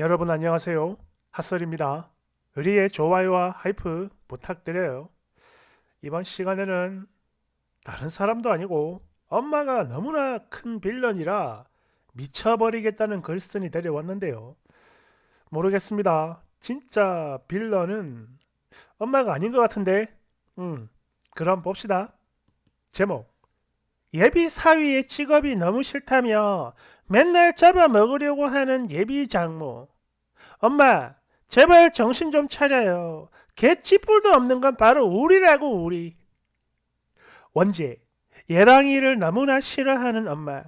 여러분 안녕하세요. 핫설입니다. 의리의 좋아요와 하이프 부탁드려요. 이번 시간에는 다른 사람도 아니고 엄마가 너무나 큰 빌런이라 미쳐버리겠다는 글쓴이 데려왔는데요. 모르겠습니다. 진짜 빌런은 엄마가 아닌 것 같은데. 음, 그럼 봅시다. 제목 예비 사위의 직업이 너무 싫다며 맨날 잡아먹으려고 하는 예비 장모. 엄마, 제발 정신 좀 차려요. 개찌뿔도 없는 건 바로 우리라고 우리. 원제, 예랑이를 너무나 싫어하는 엄마.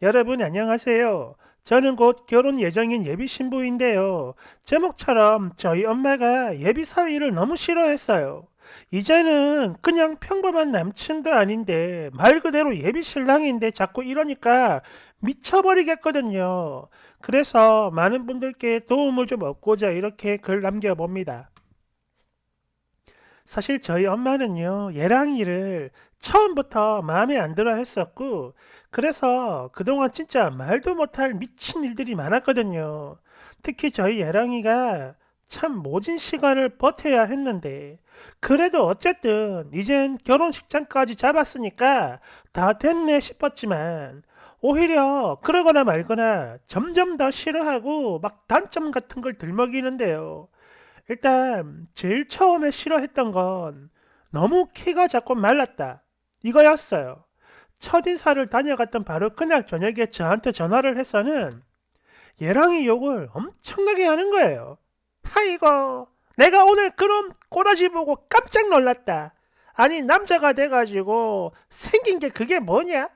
여러분 안녕하세요. 저는 곧 결혼 예정인 예비 신부인데요. 제목처럼 저희 엄마가 예비 사위를 너무 싫어했어요. 이제는 그냥 평범한 남친도 아닌데 말 그대로 예비 신랑인데 자꾸 이러니까 미쳐버리겠거든요. 그래서 많은 분들께 도움을 좀 얻고자 이렇게 글 남겨봅니다. 사실 저희 엄마는요, 예랑이를 처음부터 마음에 안 들어 했었고, 그래서 그동안 진짜 말도 못할 미친 일들이 많았거든요. 특히 저희 예랑이가 참 모진 시간을 버텨야 했는데, 그래도 어쨌든 이젠 결혼식장까지 잡았으니까 다 됐네 싶었지만, 오히려 그러거나 말거나 점점 더 싫어하고 막 단점 같은 걸 들먹이는데요. 일단 제일 처음에 싫어했던 건 너무 키가 작고 말랐다. 이거였어요. 첫 인사를 다녀갔던 바로 그날 저녁에 저한테 전화를 해서는 얘랑이 욕을 엄청나게 하는 거예요. 아이고, 내가 오늘 그런 꼬라지 보고 깜짝 놀랐다. 아니, 남자가 돼가지고 생긴 게 그게 뭐냐?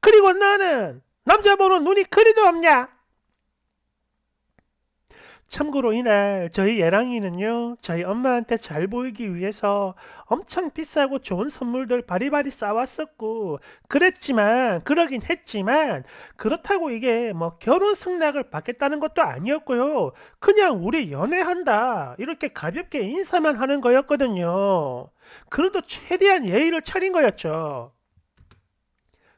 그리고 나는 남자 보는 눈이 그리도 없냐? 참고로 이날 저희 예랑이는요, 저희 엄마한테 잘 보이기 위해서 엄청 비싸고 좋은 선물들 바리바리 싸왔었고, 그랬지만, 그러긴 했지만, 그렇다고 이게 뭐 결혼 승낙을 받겠다는 것도 아니었고요. 그냥 우리 연애한다. 이렇게 가볍게 인사만 하는 거였거든요. 그래도 최대한 예의를 차린 거였죠.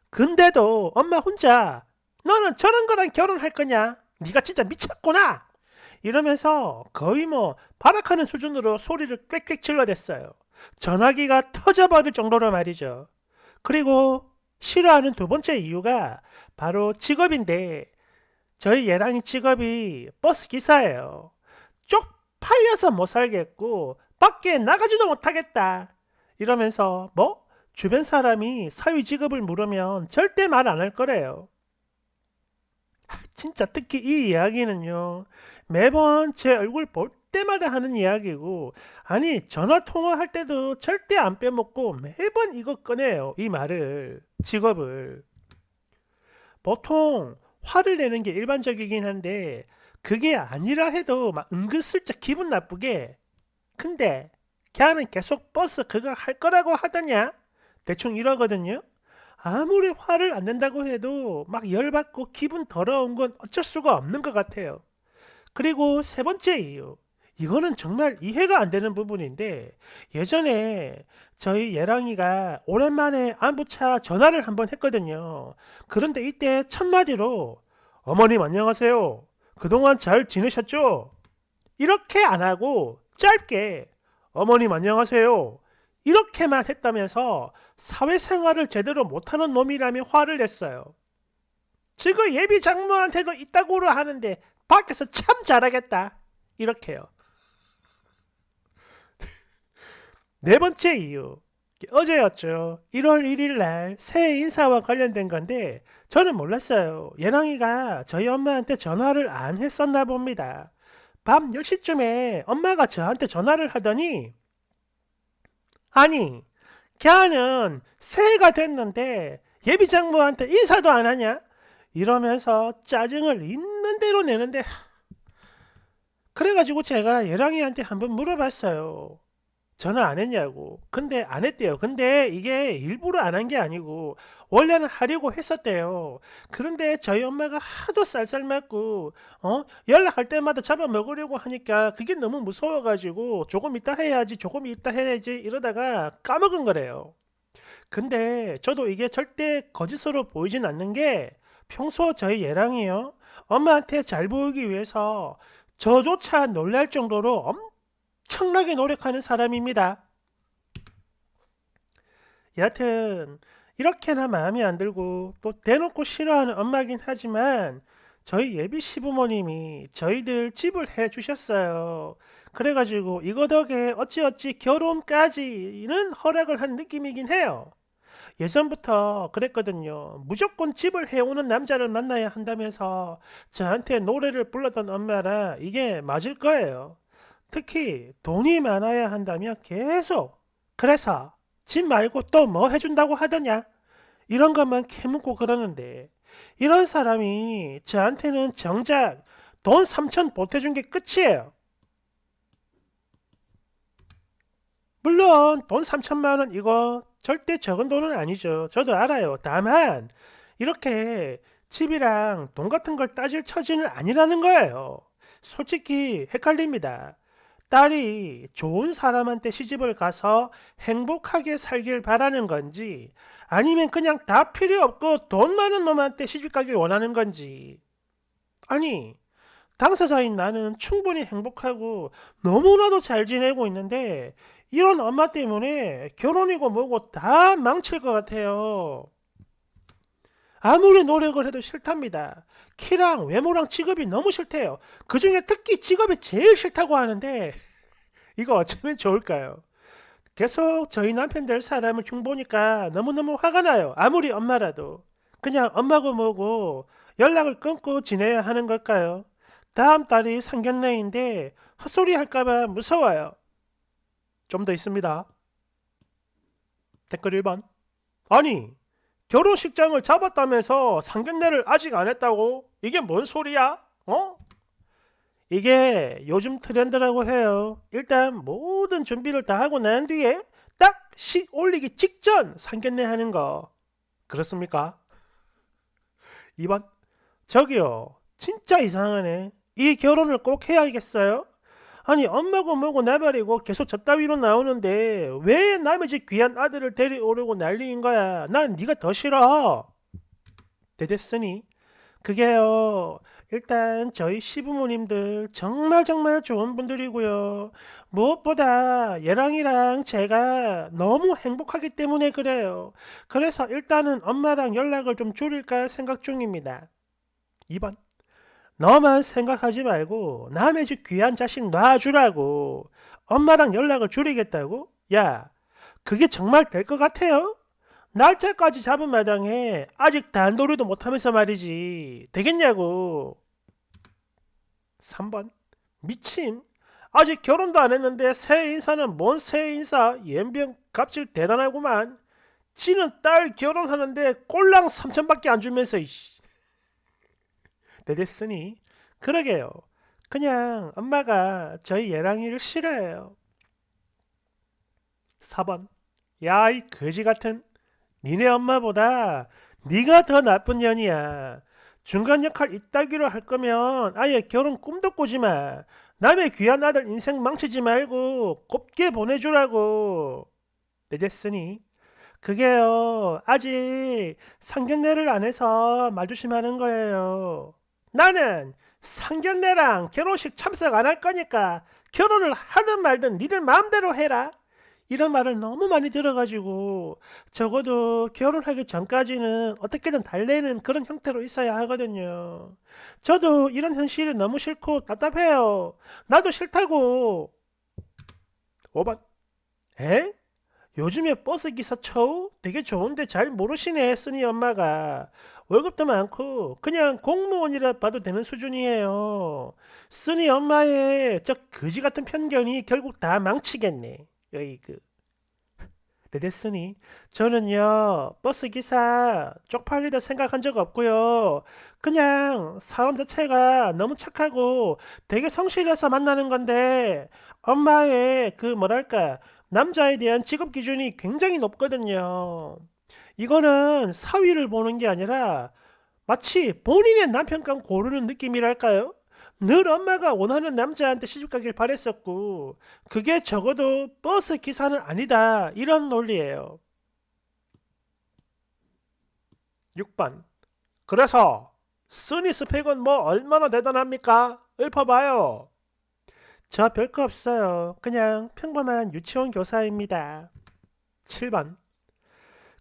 근데도 엄마 혼자, 너는 저런 거랑 결혼할 거냐? 네가 진짜 미쳤구나! 이러면서 거의 뭐 발악하는 수준으로 소리를 꽥꽥 질러댔어요. 전화기가 터져버릴 정도로 말이죠. 그리고 싫어하는 두 번째 이유가 바로 직업인데 저희 예랑이 직업이 버스 기사예요. 쪽팔려서 못 살겠고 밖에 나가지도 못하겠다. 이러면서 뭐 주변 사람이 사위 직업을 물으면 절대 말 안 할 거래요. 진짜 특히 이 이야기는요. 매번 제 얼굴 볼 때마다 하는 이야기고 아니 전화 통화할 때도 절대 안 빼먹고 매번 이거 꺼내요. 이 말을 직업을 보통 화를 내는 게 일반적이긴 한데 그게 아니라 해도 막 은근슬쩍 기분 나쁘게 근데 걔는 계속 버스 그거 할 거라고 하더냐 대충 이러거든요. 아무리 화를 안 낸다고 해도 막 열받고 기분 더러운 건 어쩔 수가 없는 것 같아요. 그리고 세 번째 이유. 이거는 정말 이해가 안 되는 부분인데 예전에 저희 예랑이가 오랜만에 안부차 전화를 한번 했거든요. 그런데 이때 첫마디로 어머님 안녕하세요. 그동안 잘 지내셨죠? 이렇게 안 하고 짧게 어머님 안녕하세요. 이렇게만 했다면서 사회생활을 제대로 못하는 놈이라며 화를 냈어요. 지금 예비 장모한테도 이따구로 하는데 밖에서 참 잘하겠다. 이렇게요. 네 번째 이유. 어제였죠. 1월 1일 날 새해 인사와 관련된 건데 저는 몰랐어요. 예랑이가 저희 엄마한테 전화를 안 했었나 봅니다. 밤 10시쯤에 엄마가 저한테 전화를 하더니 아니, 걔는 새해가 됐는데 예비 장모한테 인사도 안 하냐? 이러면서 짜증을 있는 대로 내는데 그래가지고 제가 예랑이한테 한번 물어봤어요. 전화 안 했냐고. 근데 안 했대요. 근데 이게 일부러 안 한 게 아니고 원래는 하려고 했었대요. 그런데 저희 엄마가 하도 쌀쌀 맞고 어 연락할 때마다 잡아먹으려고 하니까 그게 너무 무서워가지고 조금 이따 해야지 조금 이따 해야지 이러다가 까먹은 거래요. 근데 저도 이게 절대 거짓으로 보이진 않는 게 평소 저희 예랑이요. 엄마한테 잘 보이기 위해서 저조차 놀랄 정도로 엄청나게 노력하는 사람입니다. 여하튼 이렇게나 마음에 안 들고 또 대놓고 싫어하는 엄마긴 하지만 저희 예비 시부모님이 저희들 집을 해 주셨어요. 그래가지고 이거 덕에 어찌어찌 결혼까지는 허락을 한 느낌이긴 해요. 예전부터 그랬거든요. 무조건 집을 해오는 남자를 만나야 한다면서 저한테 노래를 불렀던 엄마라 이게 맞을 거예요. 특히 돈이 많아야 한다며 계속 그래서 집 말고 또 뭐 해준다고 하더냐 이런 것만 캐묻고 그러는데 이런 사람이 저한테는 정작 돈 3천 보태준 게 끝이에요. 물론 돈 3천만 원 이거 절대 적은 돈은 아니죠. 저도 알아요. 다만 이렇게 집이랑 돈 같은 걸 따질 처지는 아니라는 거예요. 솔직히 헷갈립니다. 딸이 좋은 사람한테 시집을 가서 행복하게 살길 바라는 건지 아니면 그냥 다 필요 없고 돈 많은 놈한테 시집 가길 원하는 건지 아니 당사자인 나는 충분히 행복하고 너무나도 잘 지내고 있는데 이런 엄마 때문에 결혼이고 뭐고 다 망칠 것 같아요. 아무리 노력을 해도 싫답니다. 키랑 외모랑 직업이 너무 싫대요. 그 중에 특히 직업이 제일 싫다고 하는데 이거 어쩌면 좋을까요? 계속 저희 남편 될 사람을 흉보니까 너무너무 화가 나요. 아무리 엄마라도. 그냥 엄마고 뭐고 연락을 끊고 지내야 하는 걸까요? 다음 달이 상견례인데 헛소리 할까봐 무서워요. 좀 더 있습니다. 댓글 1번. 아니, 결혼식장을 잡았다면서 상견례를 아직 안 했다고? 이게 뭔 소리야? 어? 이게 요즘 트렌드라고 해요. 일단 모든 준비를 다 하고 난 뒤에 딱 시 올리기 직전 상견례 하는 거. 그렇습니까? 2번. 저기요. 진짜 이상하네. 이 결혼을 꼭 해야겠어요? 아니 엄마고 뭐고 나발이고 계속 저 따위로 나오는데 왜 남의 집 귀한 아들을 데려오려고 난리인 거야. 나는 네가 더 싫어. 대됐으니 그게요. 일단 저희 시부모님들 정말 정말 좋은 분들이고요. 무엇보다 얘랑이랑 제가 너무 행복하기 때문에 그래요. 그래서 일단은 엄마랑 연락을 좀 줄일까 생각 중입니다. 2번. 너만 생각하지 말고 남의 집 귀한 자식 놔주라고. 엄마랑 연락을 줄이겠다고? 야, 그게 정말 될 것 같아요? 날짜까지 잡은 마당에 아직 단도리도 못하면서 말이지. 되겠냐고. 3번. 미친. 아직 결혼도 안 했는데 새 인사는 뭔 새 인사? 연병 값질 대단하구만. 지는 딸 결혼하는데 꼴랑 3천밖에 안 주면서 이씨. 내됐으니 그러게요. 그냥 엄마가 저희 예랑이를 싫어해요. 4번. 야, 이 거지 같은. 니네 엄마보다 네가 더 나쁜 년이야. 중간 역할 이따기로 할 거면 아예 결혼 꿈도 꾸지 마. 남의 귀한 아들 인생 망치지 말고 곱게 보내주라고. 내졌으니 그게요 아직 상견례를 안 해서 말 조심하는 거예요. 나는 상견례랑 결혼식 참석 안 할 거니까 결혼을 하든 말든 니들 마음대로 해라. 이런 말을 너무 많이 들어가지고 적어도 결혼하기 전까지는 어떻게든 달래는 그런 형태로 있어야 하거든요. 저도 이런 현실이 너무 싫고 답답해요. 나도 싫다고. 5번. 에? 요즘에 버스 기사 처우 되게 좋은데 잘 모르시네 쓰니 엄마가 월급도 많고 그냥 공무원이라 봐도 되는 수준이에요. 쓰니 엄마의 저 거지 같은 편견이 결국 다 망치겠네. 여기 그. 내됐으니. 저는요 버스 기사 쪽팔리다 생각한 적 없고요. 그냥 사람 자체가 너무 착하고 되게 성실해서 만나는 건데 엄마의 그 뭐랄까 남자에 대한 직업 기준이 굉장히 높거든요 이거는 사위를 보는 게 아니라 마치 본인의 남편감 고르는 느낌이랄까요 늘 엄마가 원하는 남자한테 시집가길 바랬었고 그게 적어도 버스 기사는 아니다 이런 논리예요. 6번 그래서 쓰니 스펙은 뭐 얼마나 대단합니까? 읊어봐요. 저 별거 없어요. 그냥 평범한 유치원 교사입니다. 7번.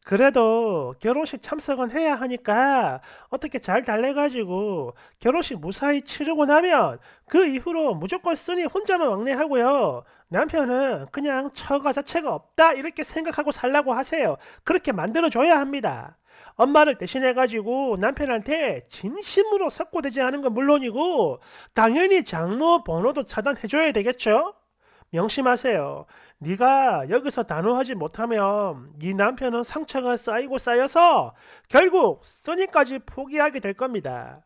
그래도 결혼식 참석은 해야 하니까 어떻게 잘 달래가지고 결혼식 무사히 치르고 나면 그 이후로 무조건 쓰니 혼자만 왕래하고요. 남편은 그냥 처가 자체가 없다 이렇게 생각하고 살라고 하세요. 그렇게 만들어줘야 합니다. 엄마를 대신해가지고 남편한테 진심으로 석고되지 않은 건 물론이고 당연히 장모 번호도 차단해줘야 되겠죠? 명심하세요. 네가 여기서 단호하지 못하면 네 남편은 상처가 쌓이고 쌓여서 결국 써니까지 포기하게 될 겁니다.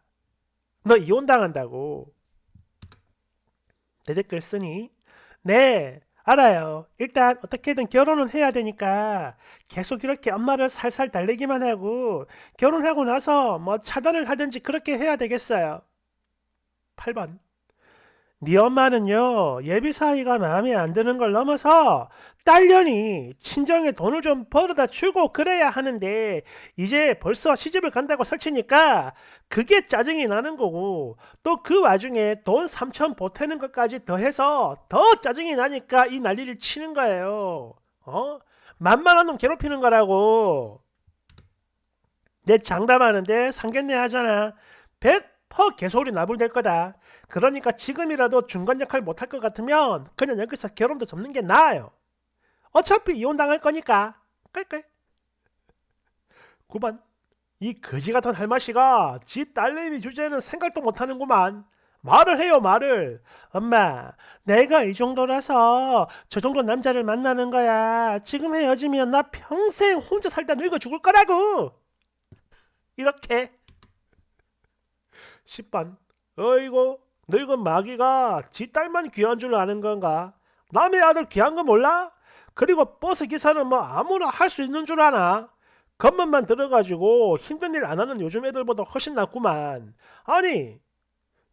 너 이혼당한다고. 내 댓글 쓰니? 네, 알아요. 일단 어떻게든 결혼은 해야 되니까 계속 이렇게 엄마를 살살 달래기만 하고 결혼하고 나서 뭐 차단을 하든지 그렇게 해야 되겠어요. 8번. 네 엄마는요 예비 사이가 마음에 안 드는 걸 넘어서 딸년이 친정에 돈을 좀 벌어다 주고 그래야 하는데 이제 벌써 시집을 간다고 설치니까 그게 짜증이 나는 거고 또 그 와중에 돈 3천 보태는 것까지 더해서 더 짜증이 나니까 이 난리를 치는 거예요. 어? 만만한 놈 괴롭히는 거라고. 내 장담하는데 상견례 하잖아. 100% 개소리 나불될 거다 그러니까 지금이라도 중간 역할 못할 것 같으면 그냥 여기서 결혼도 접는 게 나아요. 어차피 이혼당할 거니까. 끌끌. 9번. 이 거지 같은 할마씨가 지 딸내미 주제는 생각도 못하는구만. 말을 해요 말을. 엄마 내가 이 정도라서 저 정도 남자를 만나는 거야. 지금 헤어지면 나 평생 혼자 살다 늙어 죽을 거라고. 이렇게. 10번. 어이고 늙은 마귀가 지 딸만 귀한 줄 아는 건가? 남의 아들 귀한 거 몰라? 그리고 버스 기사는 뭐 아무나 할 수 있는 줄 아나? 겉멋만 들어가지고 힘든 일 안 하는 요즘 애들보다 훨씬 낫구만. 아니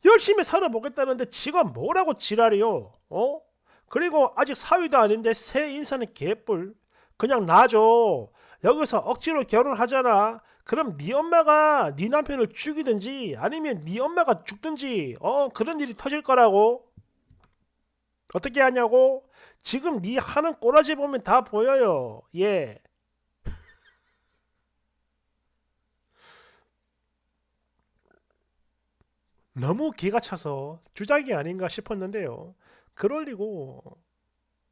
열심히 살아보겠다는데 지가 뭐라고 지랄이요? 어? 그리고 아직 사위도 아닌데 새 인사는 개뿔. 그냥 놔줘. 여기서 억지로 결혼하잖아. 그럼 네 엄마가 네 남편을 죽이든지 아니면 네 엄마가 죽든지 어 그런 일이 터질 거라고. 어떻게 하냐고? 지금 네 하는 꼬라지 보면 다 보여요. 예. 너무 기가 차서 주작이 아닌가 싶었는데요. 그럴리고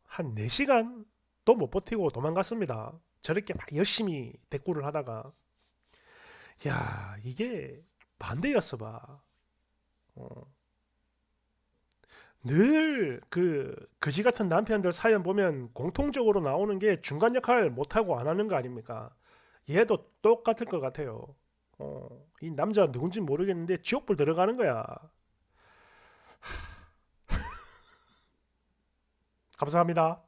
한 4시간 또 못 버티고 도망갔습니다. 저렇게 막 열심히 대꾸를 하다가 야, 이게 반대였어 봐. 어. 늘그 그지 같은 남편들 사연 보면 공통적으로 나오는 게 중간 역할 못하고 안 하는 거 아닙니까? 얘도 똑같을 것 같아요. 어, 이 남자 누군지 모르겠는데 지옥불 들어가는 거야. 감사합니다.